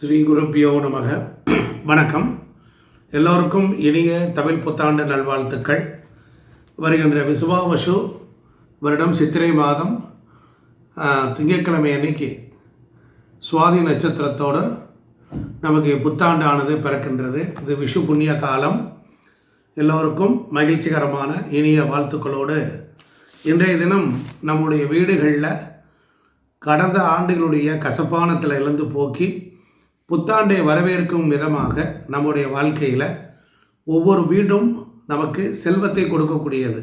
ஸ்ரீ குருப்பியோ நமக. வணக்கம். எல்லோருக்கும் இனிய தமிழ் புத்தாண்டு நல்வாழ்த்துக்கள். வருகின்ற விசுவாவசு வருடம் சித்திரை மாதம் திங்கட்கிழமை அன்னைக்கு சுவாதி நட்சத்திரத்தோடு நமக்கு புத்தாண்டானது பிறக்கின்றது. இது விஷு புண்ணிய காலம். எல்லோருக்கும் மகிழ்ச்சிகரமான இனிய வாழ்த்துக்களோடு இன்றைய தினம் நம்முடைய வீடுகளில் கடந்த ஆண்டுகளுடைய கசப்பானத்தில் இருந்து போக்கி புத்தாண்டை வரவேற்கும் விதமாக நம்முடைய வாழ்க்கையில் ஒவ்வொரு வீடும் நமக்கு செல்வத்தை கொடுக்கக்கூடியது.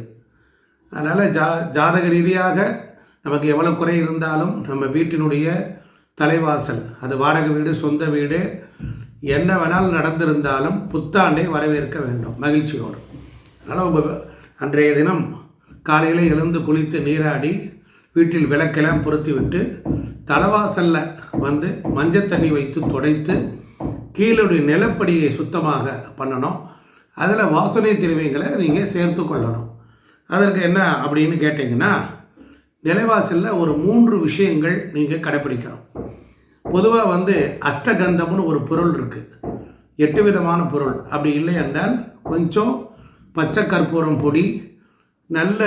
அதனால் ஜா ஜாதக ரீதியாக நமக்கு எவ்வளோ குறை இருந்தாலும் நம்ம வீட்டினுடைய தலைவாசல் அது வாடகை வீடு சொந்த வீடு என்ன வேணாலும் நடந்திருந்தாலும் புத்தாண்டை வரவேற்க வேண்டும் மகிழ்ச்சியோடு. அதனால் உங்கள் அன்றைய தினம் காலையில் எழுந்து குளித்து நீராடி வீட்டில் விளக்கெல்லாம் பொருத்தி விட்டு தலைவாசலில் வந்து மஞ்சள் தண்ணி வைத்து துடைத்து கீழுடைய நிலப்படியை சுத்தமாக பண்ணணும். அதில் வாசனை திரவியங்களை நீங்கள் சேர்த்து கொள்ளணும். அதற்கு என்ன அப்படின்னு கேட்டிங்கன்னா நிலைவாசலில் ஒரு மூன்று விஷயங்கள் நீங்கள் கடைப்பிடிக்கணும் பொதுவாக வந்து அஷ்டகந்தம்னு ஒரு பொருள் இருக்குது எட்டு விதமான பொருள். அப்படி இல்லை என்றால் கொஞ்சம் பச்சை கற்பூரம் பொடி நல்ல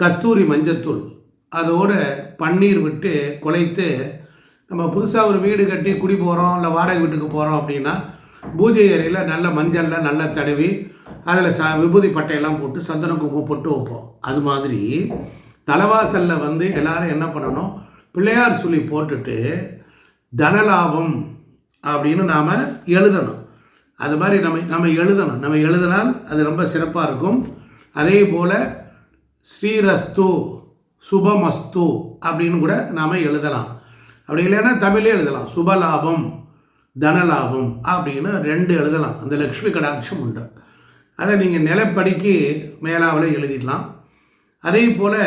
கஸ்தூரி மஞ்சத்தூள் அதோட பன்னீர் விட்டு குழைத்து நம்ம புதுசாக ஒரு வீடு கட்டி குடி போகிறோம் இல்லை வாடகை வீட்டுக்கு போகிறோம் அப்படின்னா பூஜை அறையில் நல்ல மஞ்சளில் நல்லா தடவி அதில் ச விபூதி பட்டையெல்லாம் போட்டு சந்தன குங்குமம் போட்டு வைப்போம். அது மாதிரி தலைவாசலில் வந்து எல்லோரும் என்ன பண்ணணும் பிள்ளையார் சொல்லி போட்டுட்டு தனலாபம் அப்படின்னு நாம் எழுதணும். அது மாதிரி நம்ம நம்ம எழுதணும். நம்ம எழுதினால் அது ரொம்ப சிறப்பாக இருக்கும். அதே போல் ஸ்ரீரஸ்து சுபமஸ்து அப்படின்னு கூட நாம் எழுதலாம். அப்படி இல்லைன்னா தமிழே எழுதலாம். சுபலாபம் தனலாபம் அப்படின்னு ரெண்டு எழுதலாம். அந்த லக்ஷ்மி கடாட்சம் உண்டு. அதை நீங்கள் நிலப்படிக்கு மேலாவில் எழுதிடலாம். அதே போல்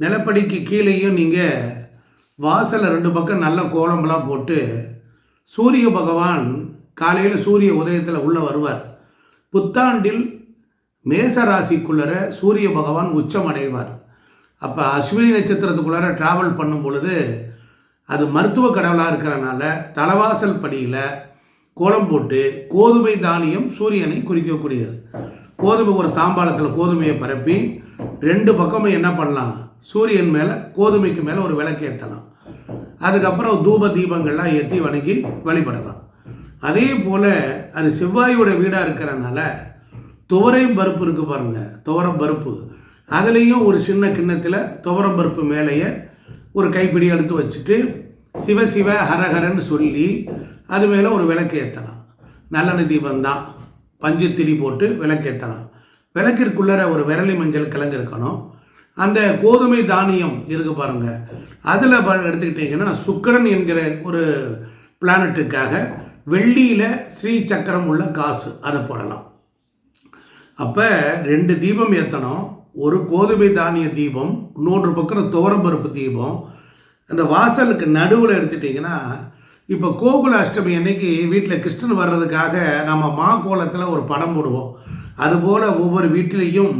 நிலப்படிக்கு கீழேயும் நீங்கள் வாசலில் ரெண்டு பக்கம் நல்ல கோலம்லாம் போட்டு சூரிய பகவான் காலையில் சூரிய உதயத்தில் உள்ளே வருவார். புத்தாண்டில் மேச ராசிக்குள்ளர சூரிய பகவான் உச்சம் அடைவார் அப்போ அஸ்வினி நட்சத்திரத்துக்குள்ளார ட்ராவல் பண்ணும் பொழுது அது மருத்துவ கடவுளாக இருக்கிறனால தலைவாசல் படியில் கோலம் போட்டு கோதுமை தானியம் சூரியனை குறிக்கக்கூடியது. கோதுமை ஒரு தாம்பாளத்தில் கோதுமையை பரப்பி ரெண்டு பக்கமும் என்ன பண்ணலாம்? சூரியன் மேலே கோதுமைக்கு மேலே ஒரு விளக்கு ஏற்றலாம் அதுக்கப்புறம் தூப தீபங்கள்லாம் ஏற்றி வணங்கி வழிபடலாம். அதே போல் அது செவ்வாயோட வீடாக இருக்கிறனால துவரையும் பருப்பு இருக்குது பாருங்கள் துவரம் பருப்பு. அதுலேயும் ஒரு சின்ன கிண்ணத்தில் துவரம் பருப்பு மேலேயே ஒரு கைப்பிடி எடுத்து வச்சுட்டு சிவ சிவ ஹரஹரன்னு சொல்லி அது மேலே ஒரு விளக்கு ஏற்றலாம் நல்லெண்ணெய் தீபம் தான். பஞ்சுத்திரி போட்டு விளக்கு ஏற்றலாம் விளக்கிற்குள்ளர ஒரு விரலி மஞ்சள் கிழங்கு இருக்கணும். அந்த கோதுமை தானியம் இருக்கு பாருங்கள் அதில் எடுத்துக்கிட்டிங்கன்னா சுக்கிரன் என்கிற ஒரு பிளானட்டுக்காக வெள்ளியில் ஸ்ரீ சக்கரம் உள்ள காசு அதை போடலாம். அப்போ ரெண்டு தீபம் ஏற்றணும் ஒரு கோதுமை தானிய தீபம் இன்னொன்று பக்கம் துவரம்பருப்பு தீபம். அந்த வாசலுக்கு நடுவில் எடுத்துட்டிங்கன்னா இப்போ கோகுல அஷ்டமி அன்னைக்கு வீட்டில் கிருஷ்ணன் வர்றதுக்காக நம்ம மா கோலத்தில் ஒரு படம் போடுவோம். அதுபோல் ஒவ்வொரு வீட்டிலையும்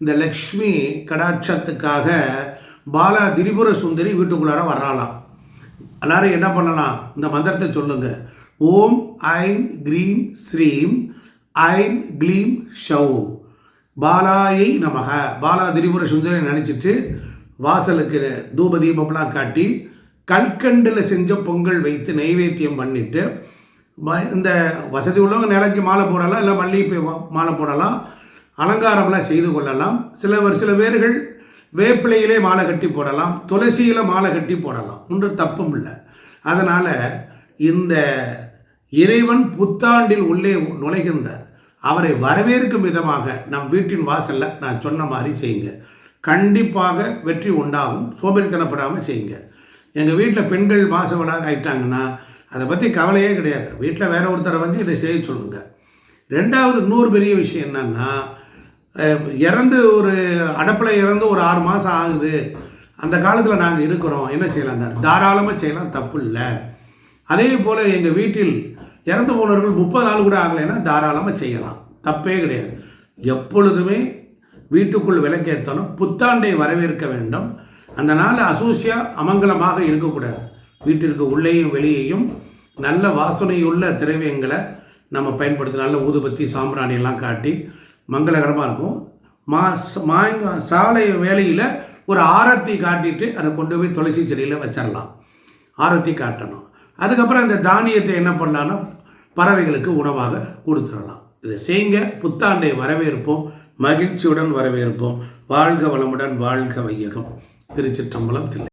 இந்த லக்ஷ்மி கடாட்சத்துக்காக பாலா திரிபுர சுந்தரி வீட்டுக்குள்ளார வர்றாளாம். எல்லாரும் என்ன பண்ணலாம்? இந்த மந்திரத்தை சொல்லுங்கள் ஓம் ஐம் க்ரீம் ஸ்ரீம் ஐம் க்ளீம் ஷௌ பாலாயை நமக. பாலா திரிபுர சுந்தரி நினச்சிட்டு வாசலுக்கு தூப தீபம்லாம் காட்டி கல்கண்டில் செஞ்ச பொங்கல் வைத்து நைவேத்தியம் பண்ணிட்டு இந்த வசதி உள்ளவங்க நிலைக்கு மாலை போடலாம் இல்லை மல்லிகை மாலை போடலாம் அலங்காரம்லாம் செய்து கொள்ளலாம். சில ஒரு சில பேர்கள் வேப்பிலையிலே மாலை கட்டி போடலாம் துளசியில் மாலை கட்டி போடலாம். ஒன்றும் தப்பும் இல்லை. அதனால் இந்த இறைவன் புத்தாண்டில் உள்ளே நுழைகின்றார். அவரை வரவேற்கும் விதமாக நம் வீட்டின் வாசலில் நான் சொன்ன மாதிரி செய்யுங்க. கண்டிப்பாக வெற்றி உண்டாகும். சோம்பேறித்தனப்படாமல் செய்யுங்க. எங்கள் வீட்டில் பெண்கள் மாசவனாக ஆயிட்டாங்கன்னா அதை பற்றி கவலையே கிடையாது. வீட்டில் வேற ஒருத்தரை வந்து இதை செய்ய சொல்லுங்கள் ரெண்டாவது இன்னொரு பெரிய விஷயம் என்னன்னா இறந்து ஒரு அடப்பில் இறந்து ஒரு ஆறு மாதம் ஆகுது. அந்த காலத்தில் நாங்கள் இருக்கிறோம். என்ன செய்யலாம் தாராளமாக செய்யலாம். தப்பு இல்லை. அதே போல் எங்கள் வீட்டில் இறந்து போனவர்கள் முப்பது நாள் கூட ஆகலைன்னா தாராளமாக செய்யலாம். தப்பே கிடையாது. எப்பொழுதுமே வீட்டுக்குள் விளக்கேற்றணும் புத்தாண்டை வரவேற்க வேண்டும். அந்த நாள் அசூசியா அமங்கலமாக இருக்கக்கூடாது. வீட்டிற்கு உள்ளேயும் வெளியேயும் நல்ல வாசனையுள்ள திரவியங்களை நம்ம பயன்படுத்தி நல்ல ஊதுபத்தி சாம்பிராணி எல்லாம் காட்டி மங்களகரமாக இருக்கும். மா மாங்க சாலை வேலையில் ஒரு ஆரத்தி காட்டிட்டு அதை கொண்டு போய் துளசி செடியில் வச்சிடலாம் ஆரத்தி காட்டணும். அதுக்கப்புறம் இந்த தானியத்தை என்ன பண்ணலான்னா பறவைகளுக்கு உணவாக கொடுத்துடலாம். இதை செய்யுங்க. புத்தாண்டை வரவேற்போம். மகிழ்ச்சியுடன் வரவேற்போம். வாழ்க வளமுடன் வாழ்க வையகம். திருச்சிற்றம்பலம் தில்லை.